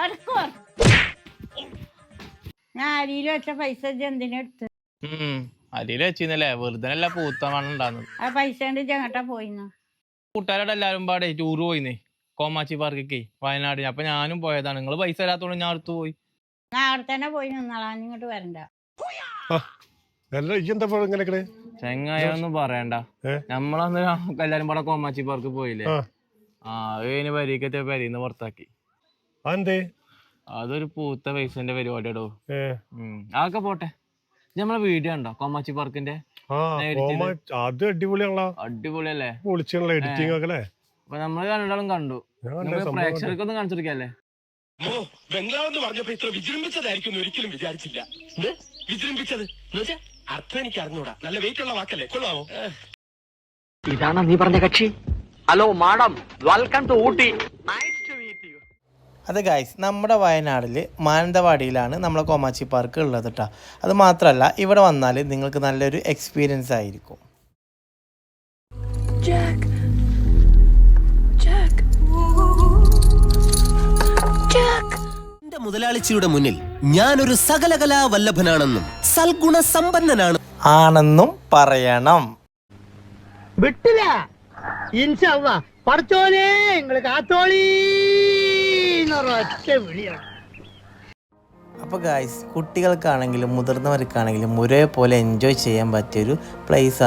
കടക്കോ ഞാൻ അരിയിൽ വെച്ച പൈസ എന്തിനെടുത്ത് അരിയിൽ വെച്ചിരുന്നല്ലേ വെറുതെ അല്ല പൂത്ത മണം ഉണ്ടാകുന്നത് ആ പൈസ കൊണ്ട് ചങ്ങട്ട പോയിന്നു? കൂട്ടുകാരോട് എല്ലാരും പാടെ ടൂർ പോയിന്നേ കോമാച്ചി പാർക്കൊക്കെ വയനാട് അപ്പൊ ഞാനും പോയതാണ്. നിങ്ങൾ പൈസ ഇല്ലാത്തോണ്ട് ഞാൻ അടുത്ത് പോയി. ഞാൻ അവിടെ തന്നെ പോയി നിന്നാളാ. ഇങ്ങോട്ട് വരണ്ട. അല്ല ഒന്നും പറയണ്ട. നമ്മളന്ന് എല്ലാരും പാടെ കോമാച്ചി പാർക്ക് പോയില്ലേ? ആ. ആ അതിന് പരീക്കത്തെ പരിന്ന് പുറത്താക്കി. അതെന്തേ? അതൊരു പൂത്ത പൈസന്റെ പരിപാടിയാടോ. അതൊക്കെ പോട്ടെ. നമ്മളെ വീഡിയോ ഉണ്ടോ കോമാച്ചി പാർക്കിന്റെ അത് അടിപൊളിയാണല്ലോ. അടിപൊളിയല്ലേ? പൊളിച്ചാണല്ലോ എഡിറ്റിംഗ് ഒക്കെ അല്ലേ? അപ്പൊ നമ്മൾ കണ്ടാലും കണ്ടു. പ്രേക്ഷകർക്ക് ഒന്ന് നമുക്ക് സംഭവം കണ്ടു. പ്രേക്ഷകർക്കൊന്നും കാണിച്ചു കൊടുക്കല്ലേ? ബംഗ്ലാവ് എന്ന് പറഞ്ഞപ്പോ ഇത്ര വിജൃംഭിച്ചതായിരിക്കും ഒരിക്കലും വിചാരിച്ചില്ല. വിജൃംഭിച്ചത്? അർത്ഥം എനിക്ക് അറിഞ്ഞൂടാ. നല്ല വെയിറ്റ് ഉള്ള വാക്കല്ലേ? കൊള്ളാമോ ഇതാണ് നീ പറഞ്ഞ കക്ഷി? Hello madam. Welcome to Ooty. അത് ഗായ്സ് നമ്മുടെ വയനാട്ടിൽ മാനന്തവാടിയിലാണ് നമ്മളെ കോമാച്ചി പാർക്ക് ഉള്ളത് കേട്ടോ അത് മാത്രമല്ല ഇവിടെ വന്നാൽ നിങ്ങൾക്ക് നല്ലൊരു എക്സ്പീരിയൻസ് ആയിരിക്കും. Jack. Jack. Jack. എന്റെ മുതലാളിച്ചിയുടെ മുന്നിൽ ഞാനൊരു സകലകലാ വല്ലഭനാണെന്നും സൽഗുണ സമ്പന്നനാണ്. ആണെന്നും പറയണം. വിട്ടില്ല. അള്ളാ. പഠിച്ചോനെ നിങ്ങൾ കാത്തോളി. വിളിയാണ്. അപ്പോൾ ഗായ്സ് കുട്ടികൾക്കാണെങ്കിലും മുതിർന്നവർക്കാണെങ്കിലും ഒരേപോലെ എൻജോയ് ചെയ്യാൻ പറ്റിയൊരു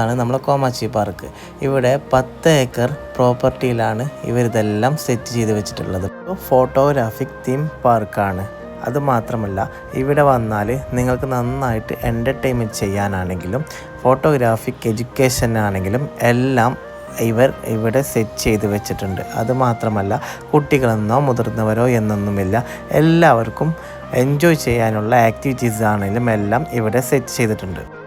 ആണ് നമ്മളെ കോമാച്ചി പാർക്ക് ഇവിടെ പത്ത് ഏക്കർ പ്രോപ്പർട്ടിയിലാണ് ഇവരിതെല്ലാം സെറ്റ് ചെയ്ത് വെച്ചിട്ടുള്ളത്. ഫോട്ടോഗ്രാഫിക് തീം പാർക്കാണ് അത് മാത്രമല്ല ഇവിടെ വന്നാൽ നിങ്ങൾക്ക് നന്നായിട്ട് എന്റർടൈൻമെന്റ് ചെയ്യാനാണെങ്കിലും ഫോട്ടോഗ്രാഫിക് എഡ്യൂക്കേഷൻ ആണെങ്കിലും എല്ലാം ഇവർ ഇവിടെ സെറ്റ് ചെയ്ത് വെച്ചിട്ടുണ്ട്. അതുമാത്രമല്ല കുട്ടികളെന്നോ മുതിർന്നവരോ എന്നൊന്നുമില്ല എല്ലാവർക്കും എൻജോയ് ചെയ്യാനുള്ള ആക്ടിവിറ്റീസ് ആണെങ്കിലും എല്ലാം ഇവിടെ സെറ്റ് ചെയ്തിട്ടുണ്ട്.